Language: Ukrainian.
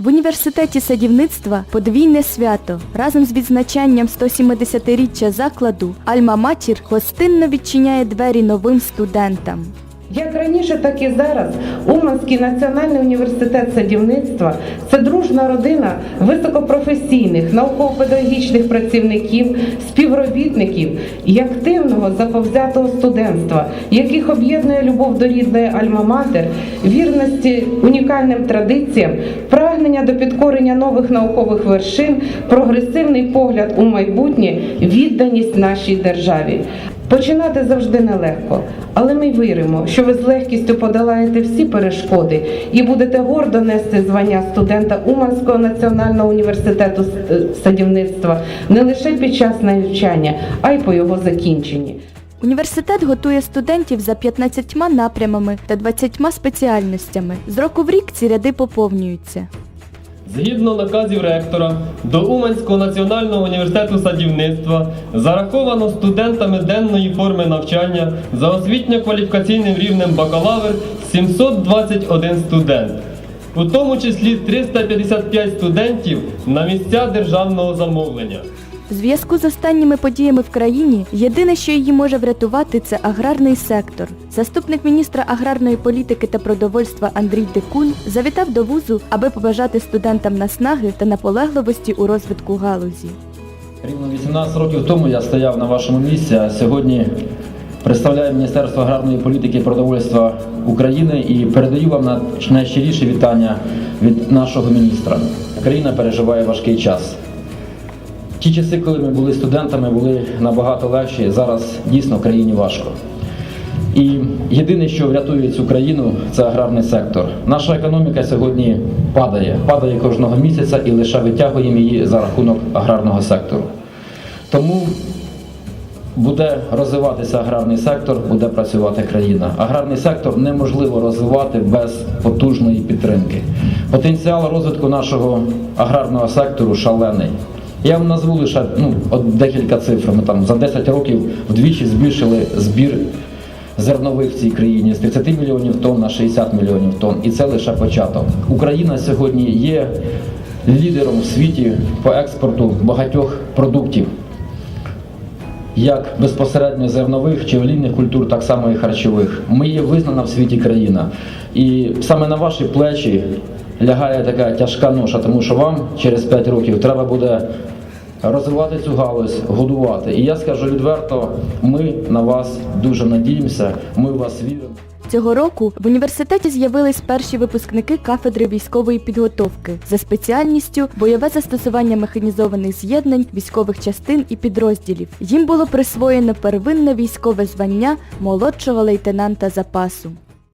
В університеті садівництва подвійне свято. Разом з відзначанням 170-річчя закладу Альма-Матір гостинно відчиняє двері новим студентам. Як раніше, так і зараз Уманський національний університет садівництва це дружна родина високопрофесійних науково-педагогічних працівників, співробітників і активного заповзятого студентства, яких об'єднує любов до рідної альма-матер, вірності унікальним традиціям, прагнення до підкорення нових наукових вершин, прогресивний погляд у майбутнє, відданість нашій державі. Починати завжди нелегко, але ми віримо, що ви з легкістю подолаєте всі перешкоди і будете гордо нести звання студента Уманського національного університету е, садівництва не лише під час навчання, а й по його закінченні. Університет готує студентів за 15 напрямами та 20 спеціальностями. З року в рік ці ряди поповнюються. Згідно наказів ректора, до Уманського національного університету садівництва зараховано студентами денної форми навчання за освітньо-кваліфікаційним рівнем бакалавр 721 студент, у тому числі 355 студентів на місця державного замовлення. В зв'язку з останніми подіями в країні єдине, що її може врятувати, це аграрний сектор. Заступник міністра аграрної політики та продовольства Андрій Дикун завітав до вузу, аби побажати студентам наснаги та наполегливості у розвитку галузі. Рівно 18 років тому я стояв на вашому місці, а сьогодні представляю Міністерство аграрної політики і продовольства України і передаю вам на- найщиріші вітання від нашого міністра. Країна переживає важкий час. Ті часи, коли ми були студентами, були набагато легші. Зараз дійсно країні важко. І єдине, що врятує цю країну, це аграрний сектор. Наша економіка сьогодні падає, падає кожного місяця і лише витягуємо її за рахунок аграрного сектору. Тому буде розвиватися аграрний сектор, буде працювати країна. Аграрний сектор неможливо розвивати без потужної підтримки. Потенціал розвитку нашого аграрного сектору шалений. Я вам назву лише ну, от декілька цифр. Ми там за 10 років вдвічі збільшили збір зернових в цій країні з 30 мільйонів тонн на 60 мільйонів тонн. І це лише початок. Україна сьогодні є лідером в світі по експорту багатьох продуктів як безпосередньо зернових чи олійних культур, так само і харчових. Ми є визнана в світі країна. І саме на ваші плечі лягає така тяжка ноша, тому що вам через 5 років треба буде розвивати цю галузь, годувати. І я скажу відверто, ми на вас дуже надіємося, ми в вас віримо. Цього року в університеті з'явились перші випускники кафедри військової підготовки за спеціальністю бойове застосування механізованих з'єднань, військових частин і підрозділів. Їм було присвоєно первинне військове звання молодшого лейтенанта запасу.